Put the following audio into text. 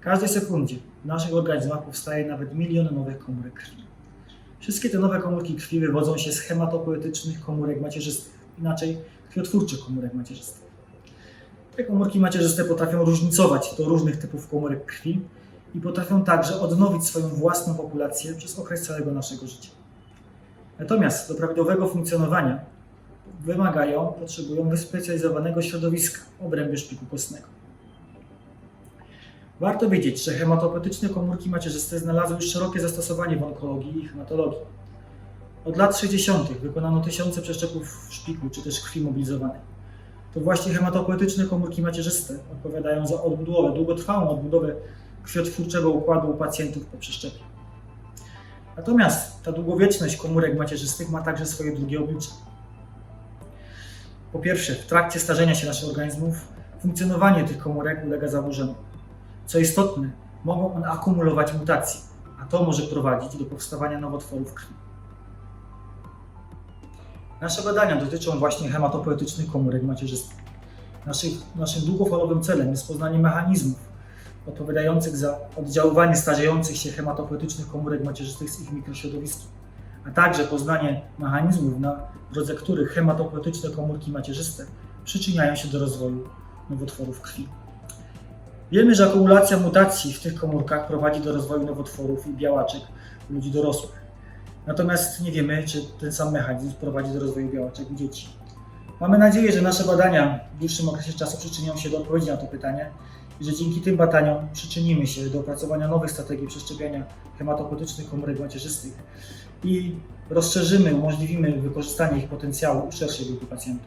Każdej sekundzie w naszych organizmach powstaje nawet milion nowych komórek krwi. Wszystkie te nowe komórki krwi wywodzą się z hematopoetycznych komórek macierzystych, inaczej krwiotwórczych komórek macierzystych. Te komórki macierzyste potrafią różnicować do różnych typów komórek krwi i potrafią także odnowić swoją własną populację przez okres całego naszego życia. Natomiast do prawidłowego funkcjonowania wymagają, potrzebują wyspecjalizowanego środowiska w obrębie szpiku kostnego. Warto wiedzieć, że hematopoetyczne komórki macierzyste znalazły już szerokie zastosowanie w onkologii i hematologii. Od lat 60. wykonano tysiące przeszczepów w szpiku czy też krwi mobilizowanej. To właśnie hematopoetyczne komórki macierzyste odpowiadają za odbudowę, długotrwałą odbudowę krwiotwórczego układu u pacjentów po przeszczepie. Natomiast ta długowieczność komórek macierzystych ma także swoje drugie oblicze. Po pierwsze, w trakcie starzenia się naszych organizmów funkcjonowanie tych komórek ulega zaburzeniu. Co istotne, mogą one akumulować mutacje, a to może prowadzić do powstawania nowotworów krwi. Nasze badania dotyczą właśnie hematopoetycznych komórek macierzystych. Naszych, naszym długofalowym celem jest poznanie mechanizmów odpowiadających za oddziaływanie starzejących się hematopoetycznych komórek macierzystych z ich mikrośrodowiskiem, a także poznanie mechanizmów, na drodze których hematopoetyczne komórki macierzyste przyczyniają się do rozwoju nowotworów krwi. Wiemy, że akumulacja mutacji w tych komórkach prowadzi do rozwoju nowotworów i białaczek u ludzi dorosłych. Natomiast nie wiemy, czy ten sam mechanizm prowadzi do rozwoju białaczek u dzieci. Mamy nadzieję, że nasze badania w dłuższym okresie czasu przyczynią się do odpowiedzi na to pytanie i że dzięki tym badaniom przyczynimy się do opracowania nowych strategii przeszczepiania hematopoetycznych komórek macierzystych i rozszerzymy, umożliwimy wykorzystanie ich potencjału u szerszej grupy pacjentów.